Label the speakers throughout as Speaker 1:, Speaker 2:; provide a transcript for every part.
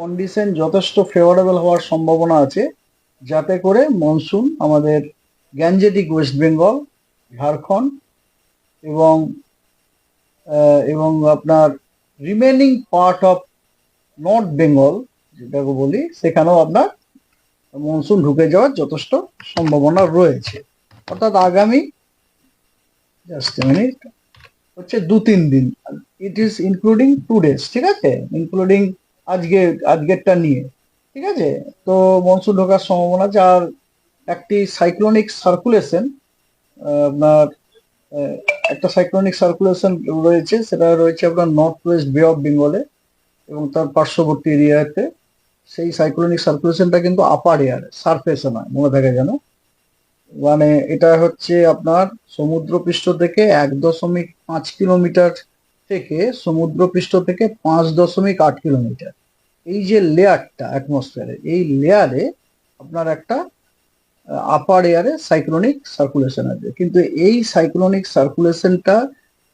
Speaker 1: Condition যথেষ্ট favourable হওয়ার সম্ভাবনা আছে, যাতে করে মনসুন আমাদের গ্যাঞ্জেটিক ওয়েস্ট বেঙ্গল ঝাড়খণ্ড এবং এবং আপনার remaining part of North Bengal যেটাকে বলি, সেখানেও আপনার মনসুন ঢুকে যাওয়ার যথেষ্ট সম্ভাবনা রয়েছে। অর্থাৎ আগামী জাস্ট মিনিট হচ্ছে দু তিন দিন। It is including two days ঠিক আছে? ইনক্লুডিং আজকে, আজকেরটা নিয়ে, ঠিক আছে? তো মনসুন ঢোকার সম্ভাবনা আর একটি সাইক্লোনিক সার্কুলেশন আপনার একটা সাইক্লোনিক সার্কুলেশন রয়েছে, সেটা রয়েছে আপনার নর্থ ওয়েস্ট বে অফ বেঙ্গলে এবং তার পার্শ্ববর্তী এরিয়াতে সেই সাইক্লোনিক সার্কুলেশনটা কিন্তু আপার এয়ার সারফেসে নয়, মনে থাকে যেন। মানে এটা হচ্ছে আপনার সমুদ্রপৃষ্ঠ থেকে এক দশমিক পাঁচ কিলোমিটার থেকে সমুদ্রপৃষ্ঠ থেকে পাঁচ দশমিক আট কিলোমিটার। এই যে লেয়ারটা অ্যাটমসফিয়ারে এই লেয়ারে আপনার একটা আপার এয়ারে সাইক্লোনিক সার্কুলেশন আছে। কিন্তু এই সাইক্লোনিক সার্কুলেশনটা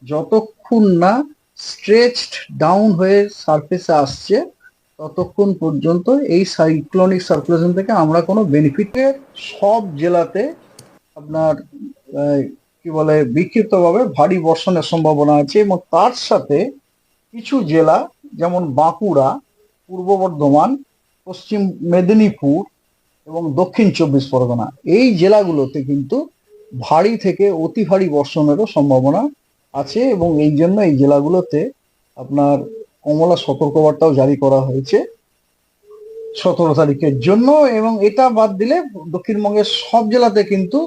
Speaker 1: যতক্ষণ না স্ট্রেচড ডাউন হয়ে সারফেসে আসছে, ততক্ষণ পর্যন্ত এই সাইক্লোনিক সার্কুলেশন থেকে আমরা কোনো বেনিফিটের সব জেলাতে আপনার কি বলে, বিক্ষিপ্তভাবে ভারী বর্ষণের সম্ভাবনা আছে এবং তার সাথে কিছু জেলা, যেমন বাঁকুড়া, পূর্ব বর্ধমান, পশ্চিম মেদিনীপুর এবং দক্ষিণ চব্বিশ পরগনা, এই জেলাগুলোতে কিন্তু ভারী থেকে অতি ভারী বর্ষণেরও সম্ভাবনা আছে এবং এই জন্য এই জেলাগুলোতে আপনার কমলা সতর্কবার্তাও জারি করা হয়েছে সতেরো তারিখের জন্য এবং এটা বাদ দিলে দক্ষিণবঙ্গের সব জেলাতে কিন্তু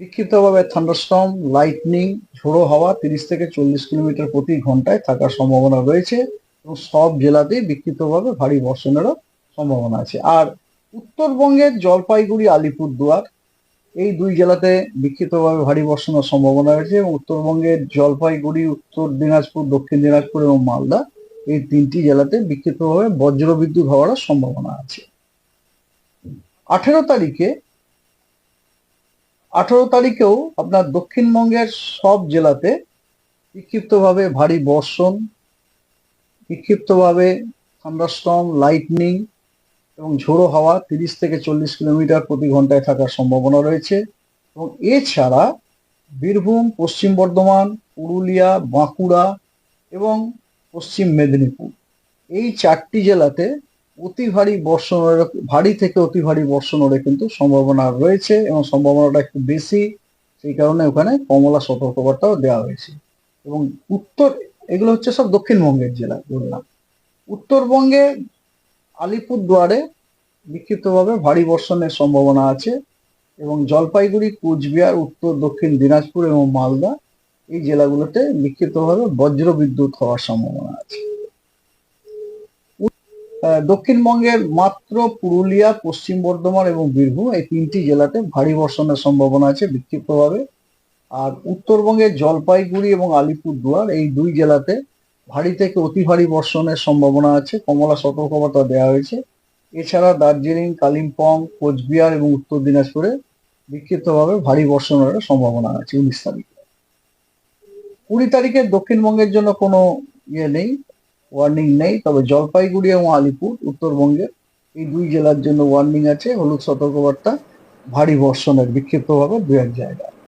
Speaker 1: বিক্ষিপ্তভাবে থান্ডারস্টর্ম লাইটনিং ঝোড়ো হাওয়া তিরিশ থেকে চল্লিশ কিলোমিটার প্রতি ঘন্টায় থাকার সম্ভাবনা রয়েছে এবং সব জেলাতেই বিক্ষিপ্তভাবে ভারী বর্ষণেরও সম্ভাবনা আছে। আর উত্তরবঙ্গের জলপাইগুড়ি, আলিপুরদুয়ার, এই দুই জেলাতে বিক্ষিপ্তভাবে ভারী বর্ষণের সম্ভাবনা রয়েছে এবং উত্তরবঙ্গের জলপাইগুড়ি, উত্তর দিনাজপুর, দক্ষিণ দিনাজপুর এবং মালদা এই তিনটি জেলাতে বিক্ষিপ্তভাবে বজ্রবিদ্যুৎ হওয়ার সম্ভাবনা আছে। আঠেরো তারিখে আঠেরো তারিখেও আপনার দক্ষিণবঙ্গের সব জেলাতে বিক্ষিপ্তভাবে ভারী বর্ষণ, বিক্ষিপ্তভাবে থান্ডারস্টর্ম লাইটনিং এবং ঝোড়ো হাওয়া তিরিশ থেকে চল্লিশ কিলোমিটার প্রতি ঘন্টায় থাকার সম্ভাবনা রয়েছে এবং এছাড়া বীরভূম, পশ্চিম বর্ধমান, পুরুলিয়া, বাঁকুড়া এবং পশ্চিম মেদিনীপুর। এই চারটি জেলাতে অতি ভারী বর্ষণের ভারী থেকে অতি ভারী বর্ষণের কিন্তু সম্ভাবনা রয়েছে এবং সম্ভাবনাটা একটু বেশি। সেই কারণে ওখানে কমলা সতর্কবার্তাও দেওয়া হয়েছে। এবং উত্তর, এগুলো হচ্ছে সব দক্ষিণবঙ্গের জেলা, বললাম। উত্তরবঙ্গে আলিপুরদুয়ারে বিক্ষিপ্তভাবে ভারী বর্ষণের সম্ভাবনা আছে এবং জলপাইগুড়ি, কুচবিহার, উত্তর, দক্ষিণ দিনাজপুর এবং মালদা এই জেলাগুলোতে বিক্ষিপ্তভাবে বজ্র বিদ্যুৎ হওয়ার সম্ভাবনা আছে। দক্ষিণবঙ্গের মাত্র পুরুলিয়া, পশ্চিম বর্ধমান এবং বীরভূম এই তিনটি জেলাতে ভারী বর্ষণের সম্ভাবনা আছে বিক্ষিপ্তভাবে। আর উত্তরবঙ্গের জলপাইগুড়ি এবং আলিপুরদুয়ার এই দুই জেলাতে ভারী থেকে অতি ভারী বর্ষণের সম্ভাবনা আছে। কমলা সতর্কবার্তা দেওয়া হয়েছে। এছাড়া দার্জিলিং, কালিম্পং, কোচবিহার এবং উত্তর দিনাজপুরে বিক্ষিপ্তভাবে ভারী বর্ষণের সম্ভাবনা আছে উনিশ তারিখে। কুড়ি তারিখে দক্ষিণবঙ্গের জন্য কোনো ইয়ে নেই। ওয়ার্নিং নেই, তবে জলপাইগুড়ি এবং আলিপুর, উত্তরবঙ্গের এই দুই জেলার জন্য ওয়ার্নিং আছে। হলুদ সতর্কবার্তা, ভারী বর্ষণের বিক্ষিপ্তভাবে দু এক জায়গায়।